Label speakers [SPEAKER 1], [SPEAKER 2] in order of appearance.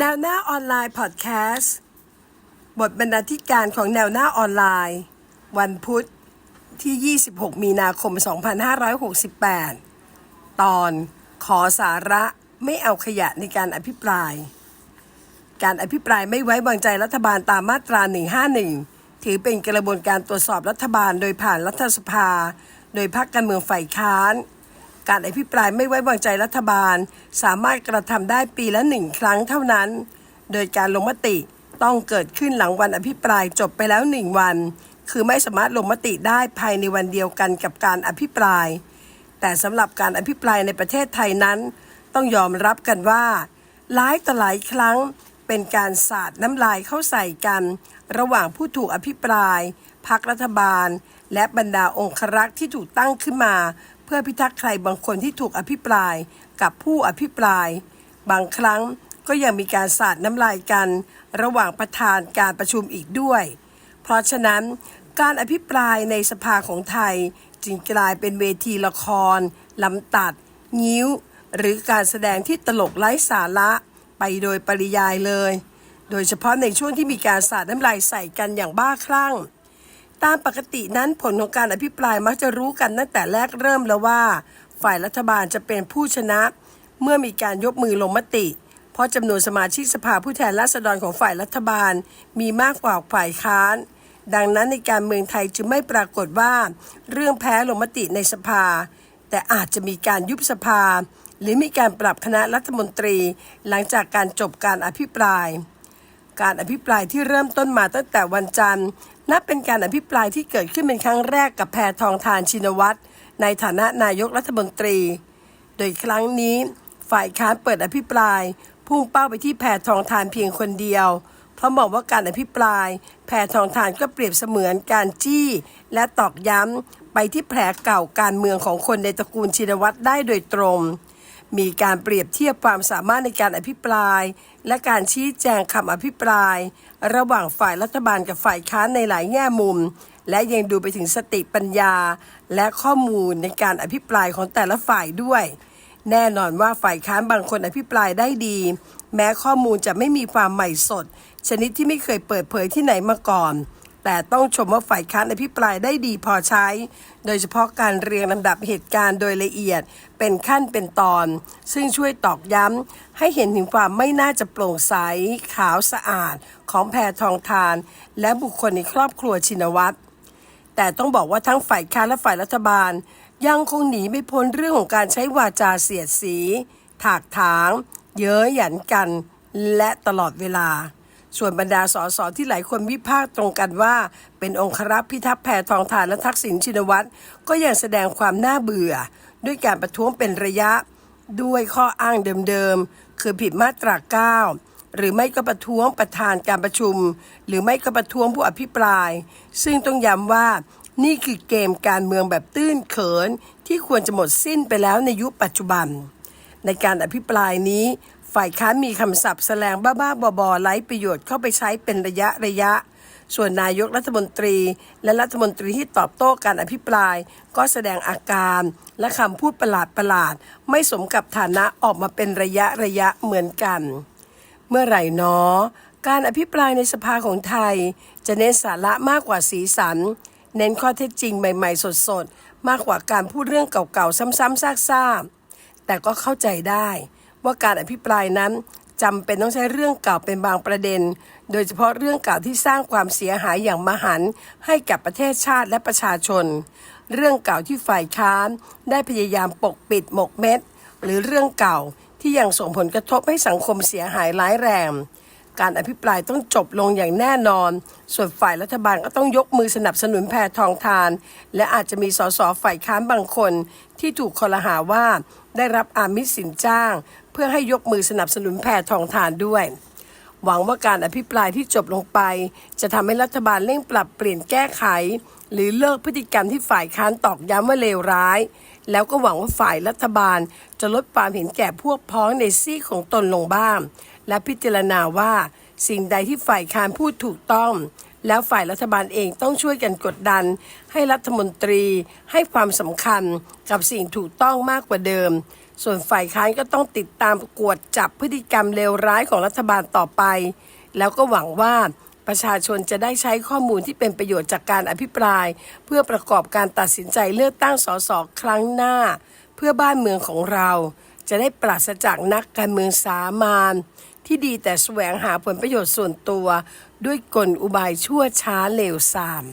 [SPEAKER 1] แนวหน้าออนไลน์พอดแคสต์บทบรรณาธิการของแนวหน้าออนไลน์ วันพุธที่ 26 มีนาคม 2568 ตอนขอสาระไม่เอาขยะในการอภิปราย การอภิปรายไม่ไว้วางใจรัฐบาลตามมาตรา 151 ถือเป็นกระบวนการตรวจสอบรัฐบาลโดยผ่านรัฐสภา โดยพรรคการเมืองฝ่ายค้าน การอภิปรายไม่ไว้วางใจรัฐบาล สามารถกระทำได้ปีละหนึ่งครั้งเท่านั้น โดยการลงมติต้องเกิดขึ้นหลังวันอภิปรายจบไปแล้วหนึ่งวัน คือไม่สามารถลงมติได้ภายในวันเดียวกันกับการอภิปราย แต่สำหรับการอภิปรายในประเทศไทยนั้น ต้องยอมรับกันว่าหลายต่อหลายครั้งเป็นการสาดน้ำลายเข้าใส่กัน ระหว่างผู้ถูกอภิปราย พักรัฐบาล และบรรดาองครักษ์ที่ถูกตั้งขึ้นมา เพื่อพิทักษ์ใครบางคนที่ถูกอภิปรายกับผู้อภิปราย บางครั้งก็ยังมีการสาดน้ำลายกัน ระหว่างประธานการประชุมอีกด้วย เพราะฉะนั้นการอภิปรายในสภาของไทยจึงกลายเป็นเวทีละครลำตัด งิ้ว หรือการแสดงที่ตลกไร้สาระไปโดยปริยายเลย โดยเฉพาะในช่วงที่มีการสาดน้ำลายใส่กันอย่างบ้าคลั่ง ตามปกตินั้นผลของการอภิปรายมักจะรู้กันตั้งแต่แรกเริ่มแล้วว่า ฝ่ายรัฐบาลจะเป็นผู้ชนะ เมื่อมีการยกมือลงมติ เพราะจำนวนสมาชิกสภาผู้แทนราษฎรของฝ่ายรัฐบาล มีมากกว่าฝ่ายค้าน ดังนั้นในการเมืองไทยจึงไม่ปรากฏว่า เรื่องแพ้ลงมติในสภา แต่อาจจะมีการยุบสภา หรือมีการปรับคณะรัฐมนตรี หลังจากการจบการอภิปราย การอภิปรายที่เริ่มต้นมาตั้งแต่วันจันทร์นับเป็นการอภิปรายที่เกิดขึ้นเป็นครั้งแรกกับแพทองทานชินวัตรในฐานะนายกรัฐมนตรี โดยครั้งนี้ ฝ่ายค้านเปิดอภิปราย พุ่งเป้าไปที่แพทองทานเพียงคนเดียว เพราะบอกว่าการอภิปราย แพทองทานก็เปรียบเสมือนการจี้ และตอกย้ำไปที่แผลเก่าการเมืองของคนในตระกูลชินวัตรได้โดยตรง มีการเปรียบเทียบความสามารถในการอภิปราย และการชี้แจงคำอภิปราย ระหว่างฝ่ายรัฐบาลกับฝ่ายค้านในหลายแง่มุม และยังดูไปถึงสติปัญญา และข้อมูลในการอภิปรายของแต่ละฝ่ายด้วย แน่นอนว่าฝ่ายค้านบางคนอภิปรายได้ดี แม้ข้อมูลจะไม่มีความใหม่สด ชนิดที่ไม่เคยเปิดเผยที่ไหนมาก่อน แต่ต้องชมว่าฝ่ายค้านอภิปรายได้ดีพอใช้ โดยเฉพาะการเรียงลำดับเหตุการณ์โดยละเอียดเป็นขั้นเป็นตอน ซึ่งช่วยตอกย้ำให้เห็นถึงความไม่น่าจะโปร่งใส ขาวสะอาด ของแพทองทาน และบุคคลในครอบครัวชินวัตรแต่ต้องบอกว่าทั้งฝ่ายค้านและฝ่ายรัฐบาล ยังคงหนีไม่พ้นเรื่องของการใช้วาจาเสียดสี ถากถาง เย้ยหยันกัน และตลอดเวลา ส่วนบรรดาสสที่หลายคนวิพากษ์ตรงกันว่า เป็นองครักษ์พิทักษ์แพทองทานและทักษิณชินวัตรก็ยังแสดงความน่าเบื่อ ด้วยการประท้วงเป็นระยะ ด้วยข้ออ้างเดิมๆ คือผิดมาตรา 9 หรือไม่ก็ประท้วงประธานการประชุม หรือไม่ก็ประท้วงผู้อภิปราย ซึ่งต้องย้ำว่านี่คือเกมการเมืองแบบตื้นเขินที่ควรจะหมดสิ้นไปแล้วในยุคปัจจุบัน ในการอภิปรายนี้ ฝ่ายค้านมีคำศัพท์แสลงบ้าๆบอๆไร้ประโยชน์เข้าไปใช้เป็นระยะระยะ ส่วนนายกรัฐมนตรี และรัฐมนตรีที่ตอบโต้การอภิปราย ก็แสดงอาการและคำพูดประหลาดประหลาดๆไม่สมกับฐานะออกมาเป็นระยะระยะเหมือนกัน เมื่อไหร่นอการอภิปรายในสภาของไทย จะเน้นสาระมากกว่าสีสัน เน้นข้อเท็จจริงใหม่ ๆ สดๆ มากกว่าการพูดเรื่องเก่าๆ ซ้ำๆซากๆแต่ก็เข้าใจได้ ว่าการอภิปรายนั้นจำเป็นต้องใช้เรื่องเก่าเป็นบางประเด็น โดยเฉพาะเรื่องเก่าที่สร้างความเสียหายอย่างมหันต์ให้กับประเทศชาติและประชาชน เรื่องเก่าที่ฝ่ายค้านได้พยายามปกปิดหมกเม็ด หรือเรื่องเก่าที่ยังส่งผลกระทบให้สังคมเสียหายร้ายแรง การอภิปรายต้องจบลงอย่างแน่นอน ส่วนฝ่ายรัฐบาลก็ต้องยกมือสนับสนุนแพทองทาน และอาจจะมีสสฝ่ายค้านบางคนที่ถูกคอรหาว่า ได้รับอามิสสินจ้าง เพื่อให้ยกมือสนับสนุนแพทองทานด้วย หวังว่าการอภิปรายที่จบลงไป จะทำให้รัฐบาลเร่งปรับเปลี่ยนแก้ไข หรือเลิกพฤติกรรมที่ฝ่ายค้านตอกย้ำว่าเลวร้าย แล้วก็หวังว่าฝ่ายรัฐบาล จะลดความเห็นแก่พวกพ้องในซีของตนลงบ้าง และพิจารณาว่าสิ่งใดที่ฝ่ายค้านพูดถูกต้อง แล้วฝ่ายรัฐบาลเองต้องช่วยกันกดดัน ให้รัฐมนตรีให้ความสำคัญกับสิ่งถูกต้องมากกว่าเดิม ส่วนฝ่ายค้านก็ต้องติดตามกวดจับพฤติกรรมเลวร้ายของรัฐบาลต่อไป แล้วก็หวังว่าประชาชนจะได้ใช้ข้อมูลที่เป็นประโยชน์จากการอภิปราย เพื่อประกอบการตัดสินใจเลือกตั้งสสครั้งหน้า เพื่อบ้านเมืองของเรา จะได้ปราศจากนักการเมืองสามาน ที่ดีแต่แสวงหาผลประโยชน์ส่วนตัว ด้วยกลอุบายชั่วช้าเลวทราม